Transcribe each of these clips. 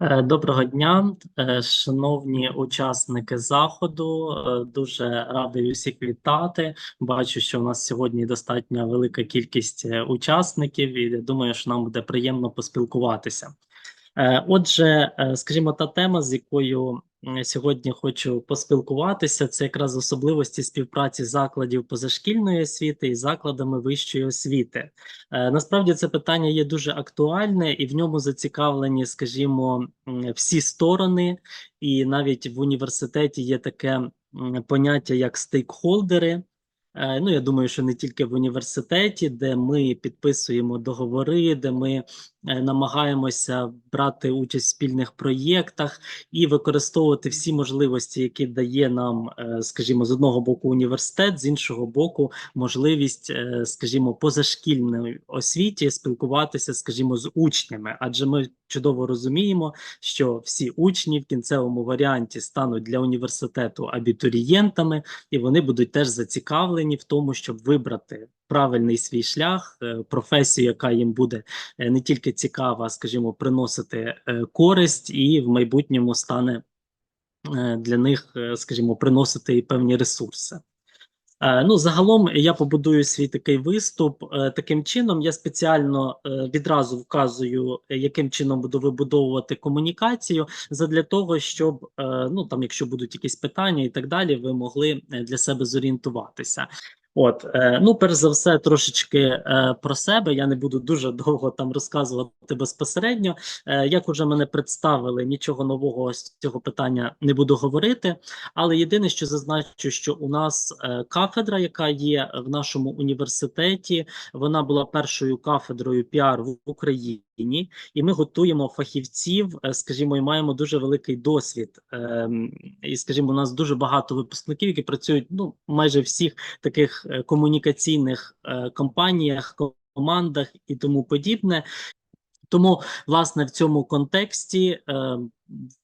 Е, Доброго дня, е, шановні учасники заходу. Е, Дуже радий усіх вітати. Бачу, що у нас сьогодні достатньо велика кількість учасників, і думаю, що нам буде приємно поспілкуватися. Отже, скажімо, та тема, з якою сьогодні хочу поспілкуватися, це якраз особливості співпраці закладів позашкільної освіти і закладами вищої освіти. Е, Насправді це питання є дуже актуальне, і в ньому зацікавлені, скажімо, всі сторони, і навіть в університеті є таке поняття як стейкхолдери. Е, Ну, я думаю, що не тільки в університеті, де ми підписуємо договори, де ми е, намагаємося брати участь в спільних проєктах і використовувати всі можливості, які дає нам, е, скажімо, з одного боку університет, з іншого боку, можливість, скажімо, позашкільної освіті спілкуватися, скажімо, з учнями, адже ми чудово розуміємо, що всі учні в кінцевому варіанті стануть для університету абітурієнтами, і вони будуть теж зацікавлені в тому, щоб вибрати правильний свій шлях, е, професію, яка їм буде е, не тільки цікава, скажімо, приносити е, користь, і в майбутньому стане для них, скажімо, приносити і певні ресурси. Е, Ну, загалом я побудую свій такий виступ е, таким чином. Я спеціально е, відразу вказую, яким чином буду вибудовувати комунікацію, задля того, щоб ну там, якщо будуть якісь питання і так далі, ви могли для себе зорієнтуватися. От, е, ну, перш за все, трошечки е, про себе. Я не буду дуже довго там розказувати безпосередньо. Е, як уже мене представили, нічого нового з цього питання не буду говорити. Але єдине, що зазначу, що у нас е, кафедра, яка є в нашому університеті, вона була першою кафедрою піар в Україні, і ми готуємо фахівців, е, скажімо, і маємо дуже великий досвід. Ем, і, скажімо, у нас дуже багато випускників, які працюють ну майже всіх таких е, комунікаційних е, компаніях, командах і тому подібне. Тому, власне, в цьому контексті е,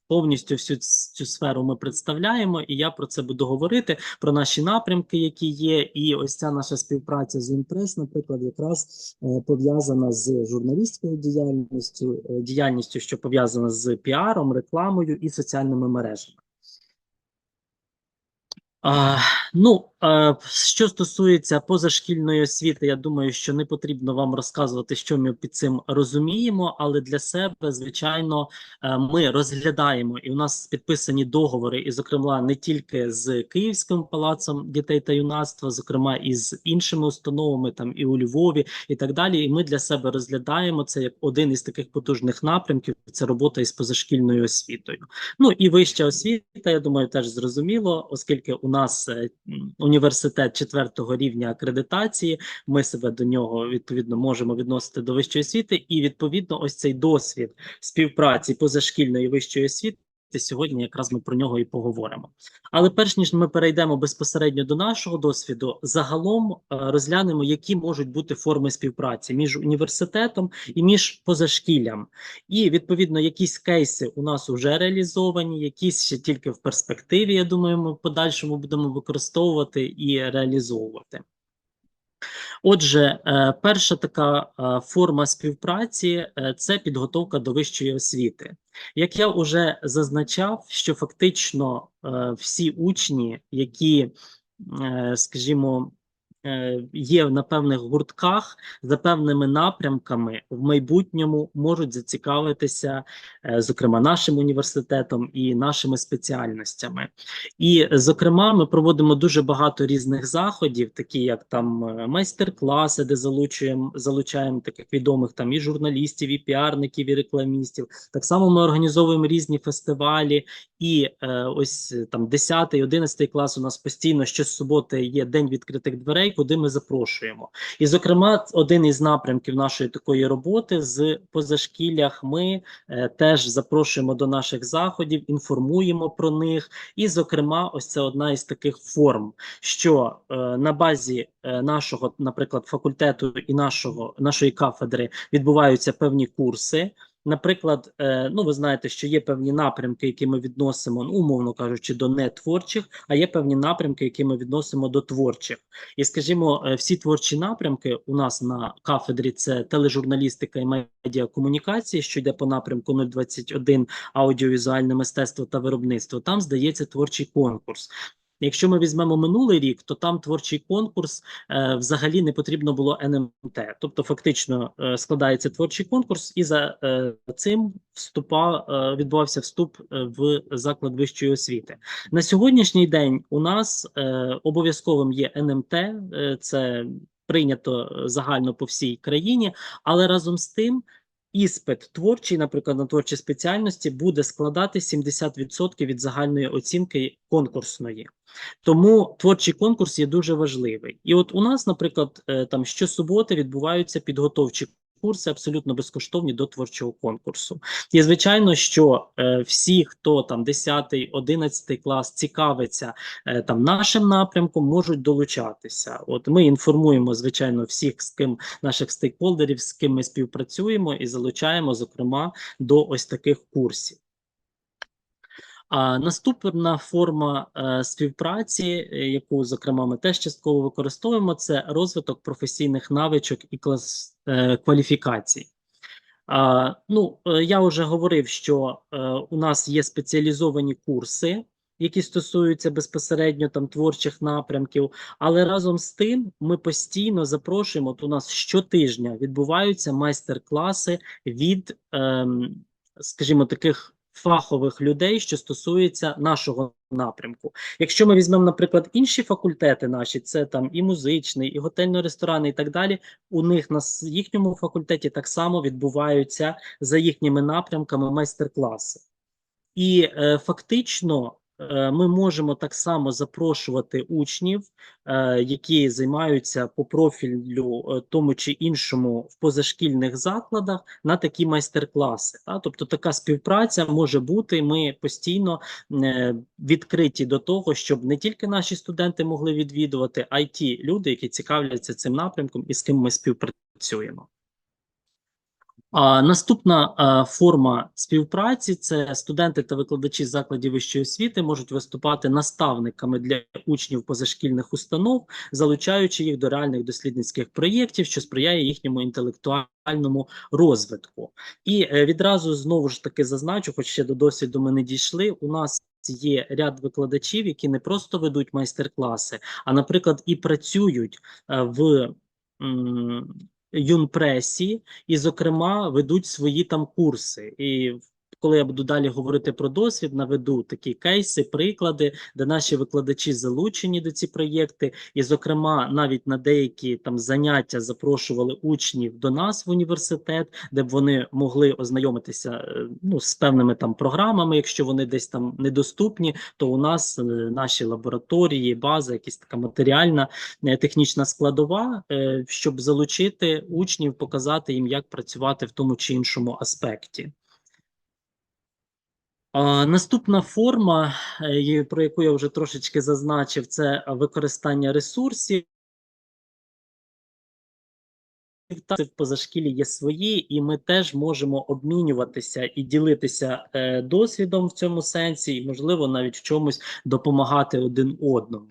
повністю всю цю сферу ми представляємо, і я про це буду говорити, про наші напрямки, які є. І ось ця наша співпраця з Інпрес, наприклад, якраз е, пов'язана з журналістською діяльністю, е, діяльністю, що пов'язана з піаром, рекламою і соціальними мережами. А, ну, що стосується позашкільної освіти, я думаю, що не потрібно вам розказувати, що ми під цим розуміємо, але для себе, звичайно, е, ми розглядаємо, і у нас підписані договори, і, зокрема, не тільки з Київським палацом дітей та юнацтва, зокрема і з іншими установами, там і у Львові, і так далі. І ми для себе розглядаємо це як один із таких потужних напрямків. Це робота із позашкільною освітою. Ну і вища освіта, я думаю, теж зрозуміло, оскільки у нас е, м, університет четвертого рівня акредитації, ми себе до нього відповідно можемо відносити до вищої освіти, і відповідно, ось цей досвід співпраці позашкільної вищої освіти. Сьогодні якраз ми про нього і поговоримо. Але перш ніж ми перейдемо безпосередньо до нашого досвіду, загалом е, розглянемо, які можуть бути форми співпраці між університетом і між позашкіллям. І відповідно якісь кейси у нас вже реалізовані, якісь ще тільки в перспективі. Я думаю, ми подальшому будемо використовувати і реалізовувати. Отже, е, перша така е, форма співпраці е, це підготовка до вищої освіти. Як я вже зазначав, що фактично всі учні, які, скажімо, є на певних гуртках за певними напрямками, в майбутньому можуть зацікавитися, е, зокрема, нашим університетом і нашими спеціальностями. І, зокрема, ми проводимо дуже багато різних заходів, такі як там е, майстер-класи, де залучуємо залучаємо таких відомих там і журналістів, і піарників, і рекламістів. Так само ми організовуємо різні фестивалі. І е, ось е, там 10 11 клас у нас постійно щосуботи є день відкритих дверей, куди ми запрошуємо. І, зокрема, один із напрямків нашої такої роботи з позашкіллях ми е, теж запрошуємо до наших заходів, інформуємо про них. І, зокрема, ось це одна із таких форм, що е, на базі е, нашого, наприклад, факультету і нашого нашої кафедри відбуваються певні курси. Наприклад, е, ну ви знаєте, що є певні напрямки, які ми відносимо, ну, умовно кажучи, до нетворчих, а є певні напрямки, які ми відносимо до творчих. І скажімо, е, всі творчі напрямки у нас на кафедрі це тележурналістика і медіакомунікації, що йде по напрямку 021 аудіовізуальне мистецтво та виробництво. Там здається творчий конкурс. Якщо ми візьмемо минулий рік, то там творчий конкурс е, взагалі не потрібно було НМТ. Тобто, фактично е, складається творчий конкурс, і за е, цим вступа е, відбувався вступ е, в заклад вищої освіти. На сьогоднішній день у нас е, обов'язковим є НМТ, е, це прийнято загально по всій країні, але разом з тим. Іспит творчий, наприклад, на творчі спеціальності буде складати 70% від загальної оцінки конкурсної. Тому творчий конкурс є дуже важливий. І от у нас, наприклад, е, там щосуботи відбуваються підготовчі курси абсолютно безкоштовні до творчого конкурсу. І звичайно, що е, всі, хто там 10, 11 клас цікавиться е, там нашим напрямком, можуть долучатися. От ми інформуємо, звичайно, всіх, з ким наших стейкхолдерів, з ким ми співпрацюємо і залучаємо, зокрема, до ось таких курсів. А наступна форма е, співпраці, е, яку зокрема ми теж частково використовуємо, це розвиток професійних навичок і клас е, кваліфікацій. А, ну, е, я вже говорив, що е, у нас є спеціалізовані курси, які стосуються безпосередньо там творчих напрямків, але разом з тим ми постійно запрошуємо. От у нас щотижня відбуваються майстер-класи від, ем, скажімо, таких фахових людей, що стосується нашого напрямку. Якщо ми візьмемо, наприклад, інші факультети наші, це там і музичний, і готельно-ресторанний, і так далі. У них на їхньому факультеті так само відбуваються за їхніми напрямками майстер-класи. І е, фактично ми можемо так само запрошувати учнів, е, які займаються по профілю е, тому чи іншому в позашкільних закладах на такі майстер-класи. Тобто така співпраця може бути. Ми постійно відкриті до того, щоб не тільки наші студенти могли відвідувати, а й ті люди, які цікавляться цим напрямком і з ким ми співпрацюємо. А, Наступна а, форма співпраці це студенти та викладачі закладів вищої освіти можуть виступати наставниками для учнів позашкільних установ, залучаючи їх до реальних дослідницьких проєктів, що сприяє їхньому інтелектуальному розвитку. І е, відразу знову ж таки зазначу, хоч ще до досвіду ми не дійшли. У нас Є ряд викладачів, які не просто ведуть майстер-класи, а, наприклад, і працюють е, в юнпресі, і, зокрема, ведуть свої там курси. І коли я буду далі говорити про досвід, наведу такі кейси, приклади, де наші викладачі залучені до ці проєкти, і, зокрема, навіть на деякі там заняття запрошували учнів до нас в університет, де б вони могли ознайомитися е, ну, з певними там програмами. Якщо вони десь там недоступні, то у нас е, наші лабораторії, база, якась така матеріальна е, технічна складова, щоб залучити учнів, показати їм, як працювати в тому чи іншому аспекті. Наступна форма, е, про яку я вже трошечки зазначив, це використання ресурсів. В позашкілі є свої, і ми теж можемо обмінюватися і ділитися е, досвідом в цьому сенсі, і, можливо, навіть в чомусь допомагати один одному.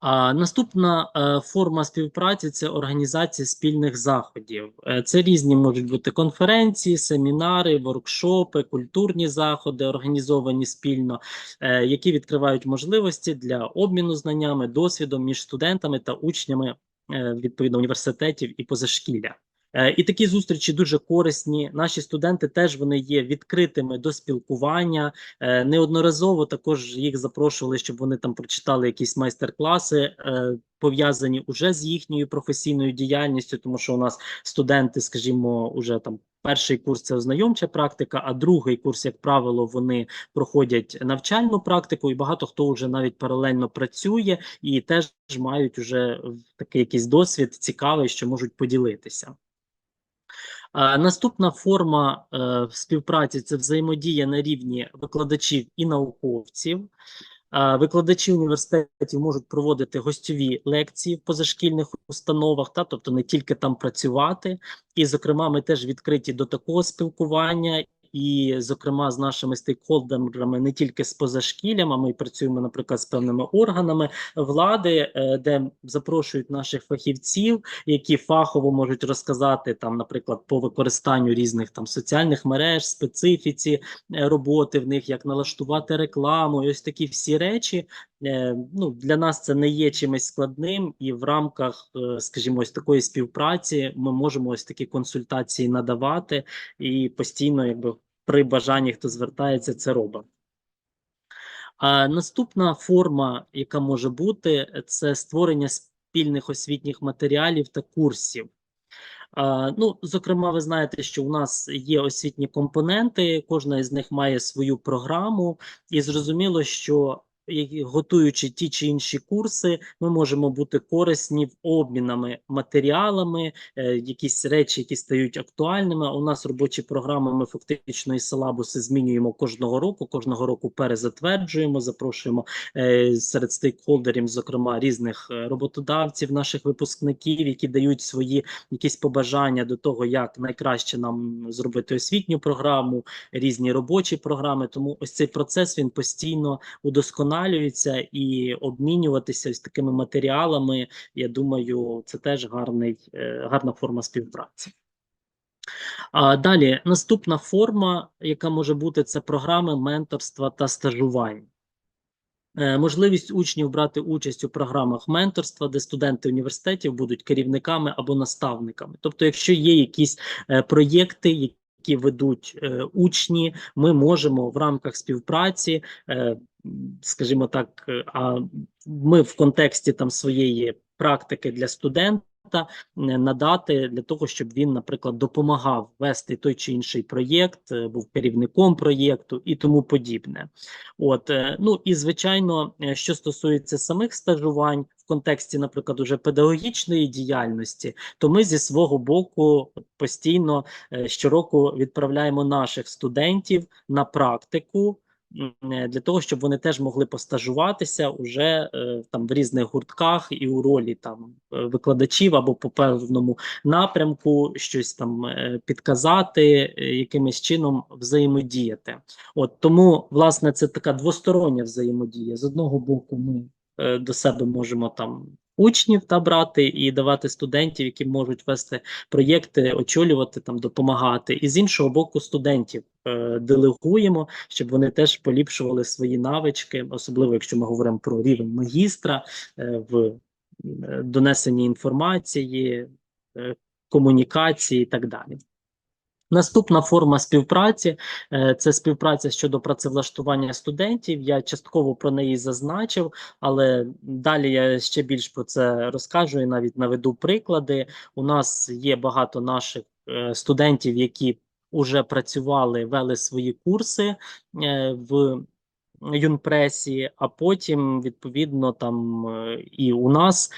А наступна е, форма співпраці це організація спільних заходів. Е, це різні можуть бути конференції, семінари, воркшопи, культурні заходи, організовані спільно, е, які відкривають можливості для обміну знаннями, досвідом між студентами та учнями е, відповідно університетів і позашкілля. Е, і такі зустрічі дуже корисні. Наші студенти теж вони є відкритими до спілкування. Е, неодноразово також їх запрошували, щоб вони там прочитали якісь майстер-класи, е, пов'язані уже з їхньою професійною діяльністю, тому що у нас студенти, скажімо, уже там. Перший курс це ознайомча практика, а другий курс, як правило, вони проходять навчальну практику, і багато хто вже навіть паралельно працює і теж мають уже такий якийсь досвід цікавий, що можуть поділитися. Наступна форма е, співпраці це взаємодія на рівні викладачів і науковців. Викладачі університетів можуть проводити гостьові лекції в позашкільних установах, та тобто не тільки там працювати. І, зокрема, ми теж відкриті до такого спілкування. І, зокрема, з нашими стейкхолдерами не тільки з позашкіллям, а ми працюємо, наприклад, з певними органами влади, е, де запрошують наших фахівців, які фахово можуть розказати там, наприклад, по використанню різних там соціальних мереж, специфіці е, роботи в них, як налаштувати рекламу, і ось такі всі речі. Е, Ну, для нас це не є чимось складним, і в рамках, скажімо, ось такої співпраці ми можемо ось такі консультації надавати і постійно, якби при бажанні, хто звертається, це робить. А наступна форма, яка може бути, це створення спільних освітніх матеріалів та курсів. Ну, зокрема, ви знаєте, що у нас є освітні компоненти, кожна із них має свою програму, і зрозуміло, що готуючи ті чи інші курси, ми можемо бути корисні в обмінами матеріалами, е, якісь речі, які стають актуальними. У нас робочі програми. Ми фактично і силабуси змінюємо кожного року. Кожного року перезатверджуємо, запрошуємо е, серед стейкхолдерів, зокрема різних е, роботодавців, наших випускників, які дають свої якісь побажання до того, як найкраще нам зробити освітню програму, різні робочі програми. Тому ось цей процес він постійно удосконалюється і обмінюватися з такими матеріалами. Я думаю, це теж гарний, е, гарна форма співпраці. А далі наступна форма, яка може бути, це програми менторства та стажувань. Е, Можливість учнів брати участь у програмах менторства, де студенти університетів будуть керівниками або наставниками. Тобто, якщо є якісь е, проєкти, які ведуть учні, ми можемо в рамках співпраці, скажімо так, е, а ми в контексті там своєї практики для студента. е, Надати для того, щоб він, наприклад, допомагав вести той чи інший проєкт, е, був керівником проєкту і тому подібне. От ну і звичайно, що стосується самих стажувань в контексті, наприклад, уже педагогічної діяльності, то ми зі свого боку постійно щороку відправляємо наших студентів на практику. Е, Для того щоб вони теж могли постажуватися уже е, там в різних гуртках і у ролі там е, викладачів або по певному напрямку щось там підказати, якимось чином взаємодіяти. От тому, власне, це така двостороння взаємодія. З одного боку, ми до себе можемо там учнів та брати і давати студентів, які можуть вести проєкти, очолювати там, допомагати. І з іншого боку, студентів е, делегуємо, щоб вони теж поліпшували свої навички, особливо якщо ми говоримо про рівень магістра е, в е, донесенні інформації, е, комунікації і так далі. Наступна форма співпраці е, це співпраця щодо працевлаштування студентів. Я частково про неї зазначив, але далі я ще більш про це розкажу і навіть наведу приклади. У нас є багато наших е, студентів, які вже працювали, вели свої курси е, в Юнпресі, а потім, відповідно, там і у нас,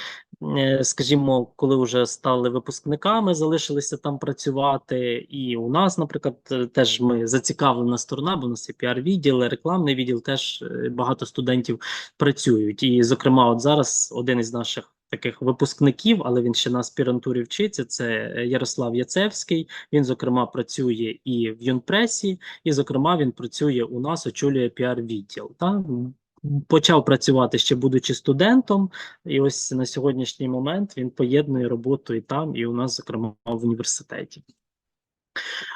скажімо, коли вже стали випускниками, залишилися там працювати. І у нас, наприклад, е, теж ми зацікавлена сторона, бо у нас є піар-відділ, рекламний відділ, теж е, багато студентів працюють. І, зокрема, от зараз один із наших. Таких випускників, але він ще на аспірантурі вчиться. Це Ярослав Яцевський. Він, зокрема, працює і в Юнпресі, і, зокрема, він працює у нас, очолює піар-відділ. Почав працювати ще будучи студентом, і ось на сьогоднішній момент він поєднує роботу і там, і у нас, зокрема, в університеті.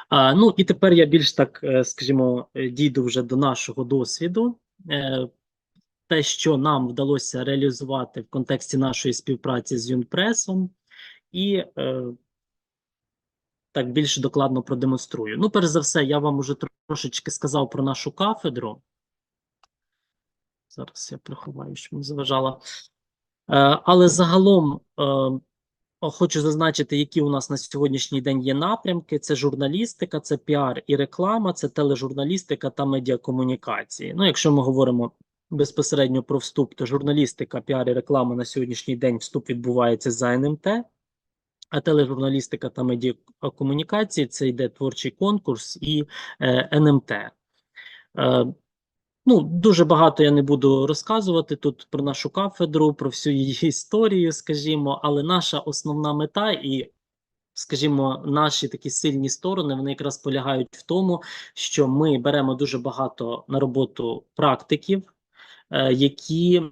А, ну і тепер я більш так, е, скажімо, дійду вже до нашого досвіду. Е, те, що нам вдалося реалізувати в контексті нашої співпраці з Юнпресом, і е, так більш докладно продемонструю. Ну, перш за все, я вам уже трошечки сказав про нашу кафедру. Зараз я приховаю, що не заважала. Е, але загалом е, хочу зазначити, які у нас на сьогоднішній день є напрямки: це журналістика, це піар і реклама, це тележурналістика та медіакомунікації. Ну, якщо ми говоримо безпосередньо про вступ, то журналістика, піар і реклама на сьогоднішній день вступ відбувається за НМТ. А тележурналістика та медіакомунікації це йде творчий конкурс і е, НМТ. Е, Ну, дуже багато я не буду розказувати тут про нашу кафедру, про всю її історію, скажімо, але наша основна мета і, скажімо, наші такі сильні сторони, вони якраз полягають в тому, що ми беремо дуже багато на роботу практиків, е, які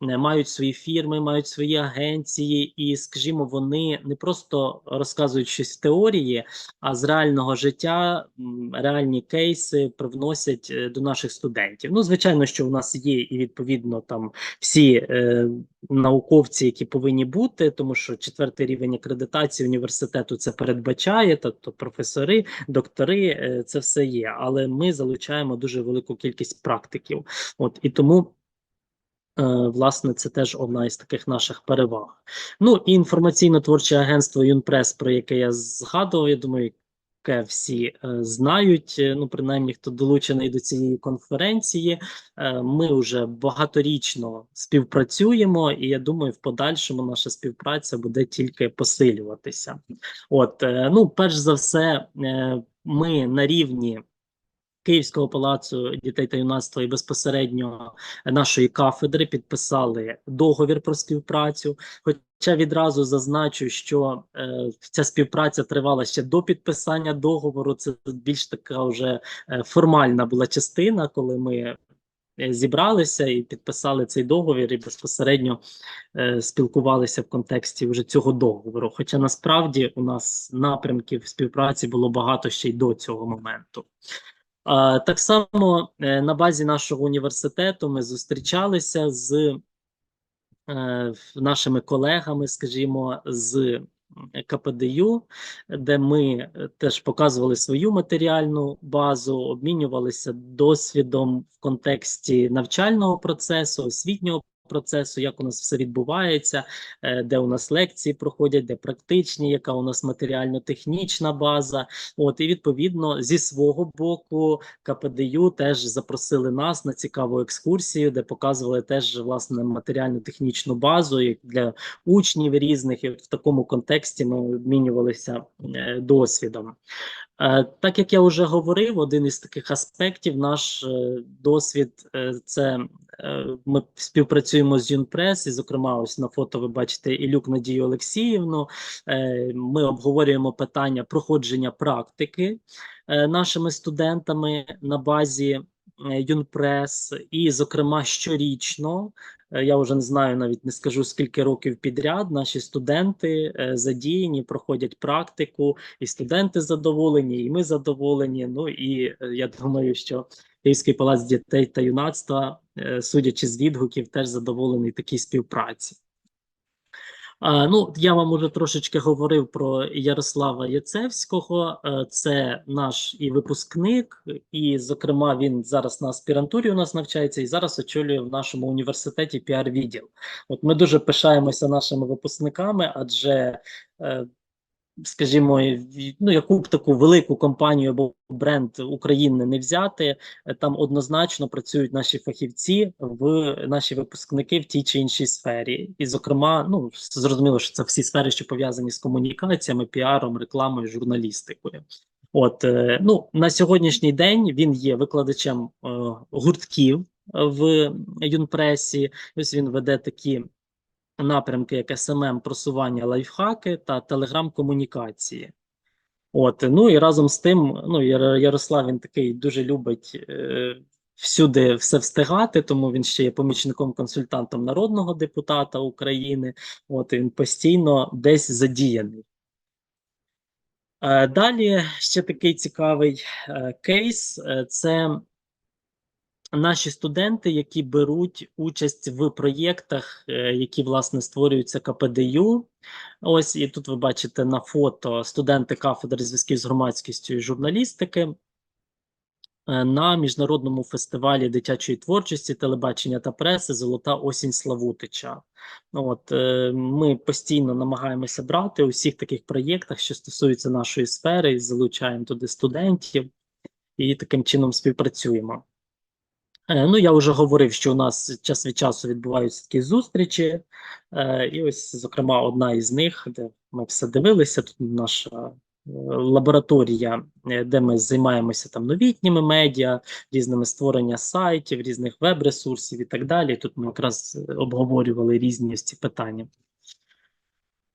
мають свої фірми, мають свої агенції, і, скажімо, вони не просто розказують щось в теорії, а з реального життя реальні кейси привносять е, до наших студентів. Ну, звичайно, що у нас є і відповідно там всі е, науковці, які повинні бути, тому що четвертий рівень акредитації університету це передбачає, тобто професори, доктори, е, це все є. Але ми залучаємо дуже велику кількість практиків. От і тому. Е, Власне, це теж одна із таких наших переваг. Ну і інформаційно-творче агентство Юнпрес, про яке я згадував, я думаю, яке всі е, знають. е, Ну, принаймні, хто долучений до цієї конференції. Ми вже багаторічно співпрацюємо, і я думаю, в подальшому наша співпраця буде тільки посилюватися. От, ну, перш за все, ми на рівні. Київського палацу дітей та юнацтва і безпосередньо нашої кафедри підписали договір про співпрацю. Хоча відразу зазначу, що е, ця співпраця тривала ще до підписання договору. Це більш така вже е, формальна була частина, коли ми е, зібралися і підписали цей договір, і безпосередньо е, спілкувалися в контексті вже цього договору. Хоча насправді у нас напрямків співпраці було багато ще й до цього моменту. Так само е, на базі нашого університету ми зустрічалися з е, нашими колегами, скажімо, з КПДЮ, де ми е, теж показували свою матеріальну базу, обмінювалися досвідом в контексті навчального процесу, освітнього процесу, як у нас все відбувається, е, де у нас лекції проходять, де практичні, яка у нас матеріально-технічна база. От і відповідно зі свого боку КПДЮ теж запросили нас на цікаву екскурсію, де показували теж власне матеріально-технічну базу для учнів різних. І в такому контексті ми обмінювалися е, досвідом. Е, Так як я вже говорив, один із таких аспектів, наш е, досвід е, це ми співпрацюємо з Юнпрес, і, зокрема, ось на фото ви бачите Ілюк Надію Олексіївну. Ми обговорюємо питання проходження практики нашими студентами на базі Юнпрес, і, зокрема, щорічно. е, Я вже не знаю, навіть не скажу скільки років підряд. Наші студенти е, задіяні, проходять практику, і студенти задоволені, і ми задоволені. Ну і е, я думаю, що Київський палац дітей та юнацтва, е, судячи з відгуків, теж задоволений такій співпраці. А, ну, я вам уже трошечки говорив про Ярослава Яцевського. Е, Це наш і випускник, і, зокрема, він зараз на аспірантурі у нас навчається і зараз очолює в нашому університеті піар-відділ. От ми дуже пишаємося нашими випускниками, адже е, скажімо, ну, яку б таку велику компанію або бренд України не взяти, там однозначно працюють наші фахівці, в наші випускники в тій чи іншій сфері. І, зокрема, ну зрозуміло, що це всі сфери, що пов'язані з комунікаціями, піаром, рекламою, журналістикою. От е, ну на сьогоднішній день він є викладачем е, гуртків в Юнпресі. Ось він веде такі напрямки, як SMM, просування лайфхаки та телеграм-комунікації. От, ну і разом з тим, ну Ярослав він такий дуже любить е, всюди все встигати, тому він ще є помічником-консультантом народного депутата України. От він постійно десь задіяний. Е, далі ще такий цікавий е, кейс: це наші студенти, які беруть участь в проєктах, е, які власне створюються КПДЮ. Ось і тут ви бачите на фото студенти кафедри зв'язків з громадськістю і журналістики е, на міжнародному фестивалі дитячої творчості, телебачення та преси Золота осінь Славутича. От е, ми постійно намагаємося брати у всіх таких проєктах, що стосуються нашої сфери, залучаємо туди студентів і таким чином співпрацюємо. Е, Ну, я вже говорив, що у нас час від часу відбуваються такі зустрічі, е, і ось, зокрема, одна із них, де ми все дивилися. Тут наша лабораторія, е, де ми займаємося там новітніми медіа, різними створення сайтів, різних веб-ресурсів і так далі. Тут ми якраз обговорювали різні ці питання.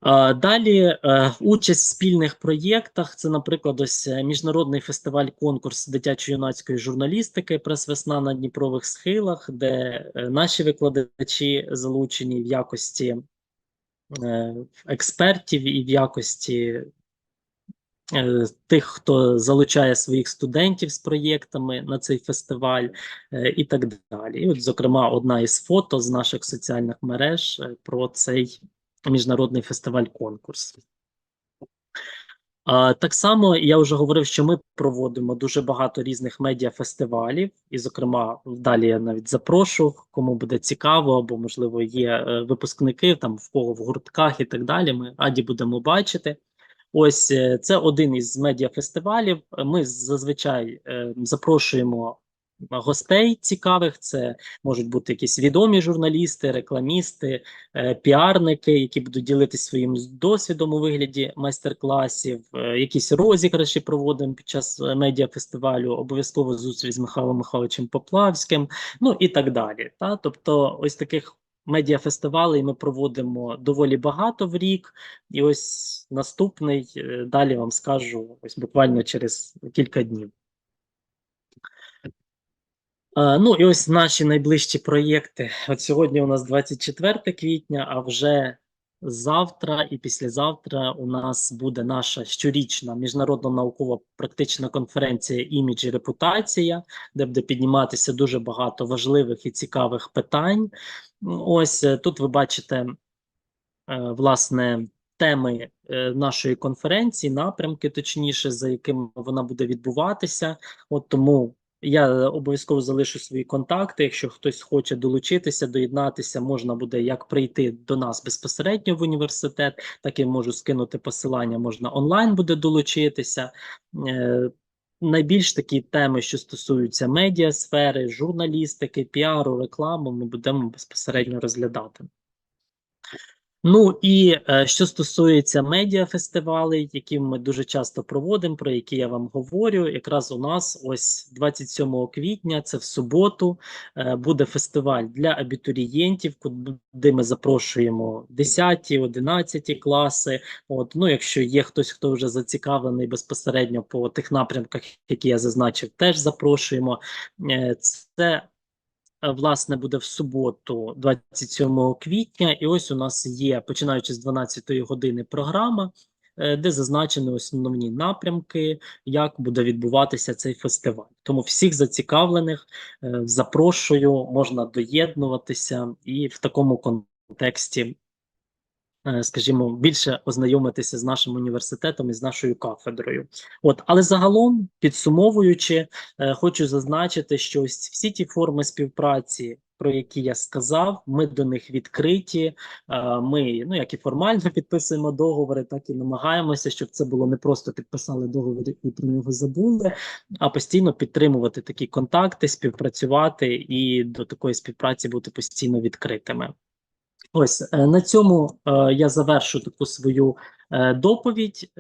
Далі е, участь в спільних проєктах. Це, наприклад, ось е, міжнародний фестиваль конкурс дитячо-юнацької журналістики Прес-весна на Дніпрових схилах, де е, наші викладачі залучені в якості експертів і в якості тих, хто залучає своїх студентів з проєктами на цей фестиваль, і так далі. От, зокрема, одна із фото з наших соціальних мереж про цей міжнародний фестиваль-конкурс. Так само я вже говорив, що ми проводимо дуже багато різних медіафестивалів, і, зокрема, далі я навіть запрошу, кому буде цікаво, або, можливо, є е, випускники там в кого в гуртках і так далі. Ми раді будемо бачити. Ось е, це один із медіафестивалів. Ми зазвичай е, запрошуємо гостей цікавих. Це можуть бути якісь відомі журналісти, рекламісти, е, піарники, які будуть ділитися своїм досвідом у вигляді майстер-класів, е, якісь розіграші проводимо під час е, медіафестивалю, обов'язково зустріч з Михайлом Михайловичем Поплавським, ну і так далі. Та? Тобто, ось таких. Медіафестивалей ми проводимо доволі багато в рік, і ось наступний далі вам скажу ось буквально через кілька днів. Ну і ось наші найближчі проєкти. От сьогодні у нас 24 квітня, а вже завтра і післязавтра у нас буде наша щорічна міжнародна наукова-практична конференція імідж і репутація, де буде підніматися дуже багато важливих і цікавих питань. Ось е, тут ви бачите, е, власне, теми е, нашої конференції, напрямки, точніше, за якими вона буде відбуватися. От тому я обов'язково залишу свої контакти. Якщо хтось хоче долучитися, доєднатися, можна буде як прийти до нас безпосередньо в університет, так і можу скинути посилання. Можна онлайн буде долучитися. Е, Найбільш такі теми, що стосуються медіасфери, журналістики, піару, реклами, ми будемо безпосередньо розглядати. Ну і е, що стосується медіафестивалей, які ми дуже часто проводимо, про які я вам говорю, якраз у нас ось 27 квітня, це в суботу, е, буде фестиваль для абітурієнтів, куди ми запрошуємо 10, 11 класи. От, ну, якщо є хтось, хто вже зацікавлений безпосередньо по тих напрямках, які я зазначив, теж запрошуємо. Е, це власне, буде в суботу, 27 квітня, і ось у нас є, починаючи з 12 години, програма, е, де зазначені основні напрямки, як буде відбуватися цей фестиваль. Тому всіх зацікавлених е, запрошую, можна доєднуватися і в такому контексті. Скажімо, більше ознайомитися з нашим університетом і з нашою кафедрою. От, але загалом, підсумовуючи, хочу зазначити, що ось всі ті форми співпраці, про які я сказав, ми до них відкриті. Ми, ну як і формально підписуємо договори, так і намагаємося, щоб це було не просто підписали договір і про нього забули, а постійно підтримувати такі контакти, співпрацювати і до такої співпраці бути постійно відкритими. Ось е, на цьому е, я завершу таку свою е, доповідь.